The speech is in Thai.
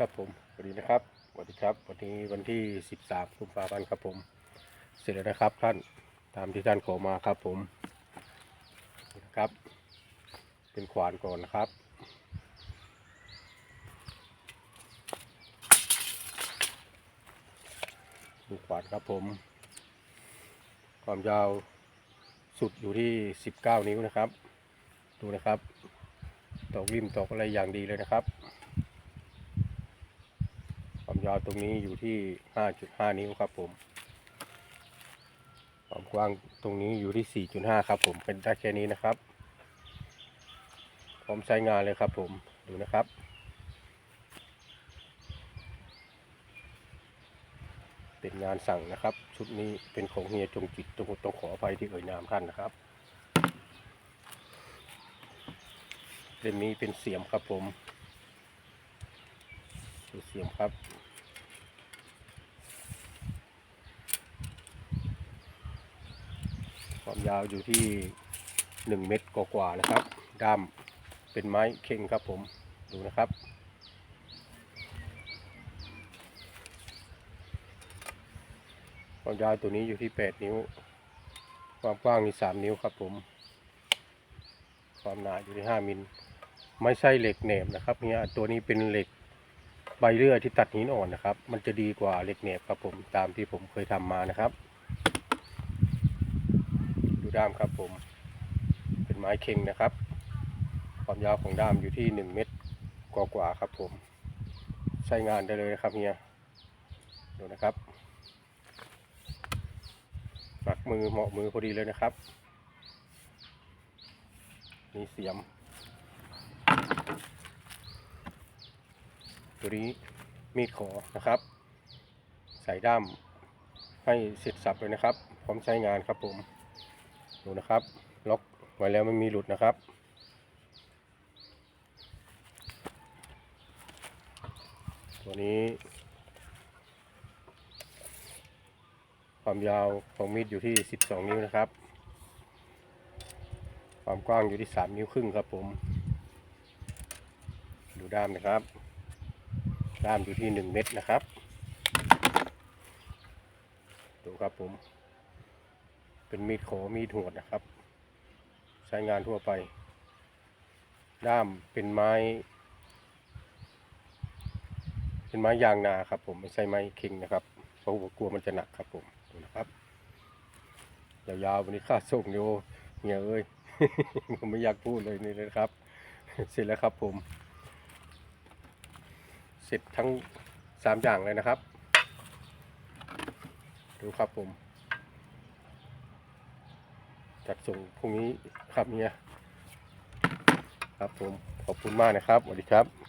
ครับผมสวัสดีนะครับสวัสดีครับ วันนี้วันที่ 13กุมภาพันธ์ครับผม เสร็จแล้วนะครับท่านตามที่ท่านขอมาครับผมนะครับ เป็นขวานก่อนนะครับดูขวานครับผม ความยาวสุดอยู่ที่ 19 นิ้วนะครับ ดูนะครับตอกริมตอกอะไรอย่างดีเลยนะครับ ยาวตรงนี้อยู่ที่ 5.5 นิ้วครับผมความกว้างตรงนี้อยู่ที่ 4.5 ครับผมเป็นได้แค่นี้นะครับ พร้อมใช้งานเลยครับผมดูนะครับเป็นงานสั่งนะครับ ชุดนี้เป็นของเฮียจงจิตจงต้องขออภัยที่เอ่ยนามท่านนะครับเล่มนี้เป็นเสียมครับผมเสียมครับ ความยาวอยู่ที่หนึ่งเมตรกว่าๆนะครับด้ามเป็นไม้เข่งครับผมดูนะครับ ความยาวตัวนี้อยู่ที่ 8 นิ้ว ความกว้างนี่3นิ้วครับผม ความหนาอยู่ที่ 5 มิลไม่ใช่เหล็กแหนบนะครับเนี่ยตัวนี้เป็นเหล็กใบเลื่อยที่ตัดหินอ่อนนะครับ มันจะดีกว่าเหล็กแหนบครับผมตามที่ผมเคยทำมานะครับ ด้ามครับผม เป็นไม้เค็งนะครับ ความยาวของด้ามอยู่ที่1เมตรกว่าๆครับผม ใช้งานได้เลยครับเฮียดูนะครับปักมือเหมาะมือพอดีเลยนะครับมีเสียม ตัวนี้มีดขอนะครับ ใส่ด้ามให้เสร็จสับเลยนะครับ พร้อมใช้งานครับผม ดูนะครับ ล็อกไว้แล้วไม่มีหลุดนะครับ ตัวนี้ ความยาวของมีดอยู่ที่ 12 นิ้วนะครับ ความกว้างอยู่ที่ 3 นิ้วครึ่งครับผม ดูด้ามนะครับ ด้ามอยู่ที่ 1 เมตรนะครับ ดูครับผม เป็นมีดขอมีดหวดนะครับ ใช้งานทั่วไป ด้ามเป็นไม้ เป็นไม้ยางนาครับ ผมไม่ใช่ไม้คิงนะครับเพราะกลัวมันจะหนักครับ ผมดูนะครับยาวๆวันนี้ค่าส่งโยเงี้ยเอ้ยผมไม่อยากพูดเลยนี่นะครับ เสร็จแล้วครับผม เสร็จทั้งสามอย่างเลยนะครับ ดูครับผม จัดส่งพรุ่งนี้ครับเนี่ยครับผมขอบคุณมากนะครับสวัสดีครับ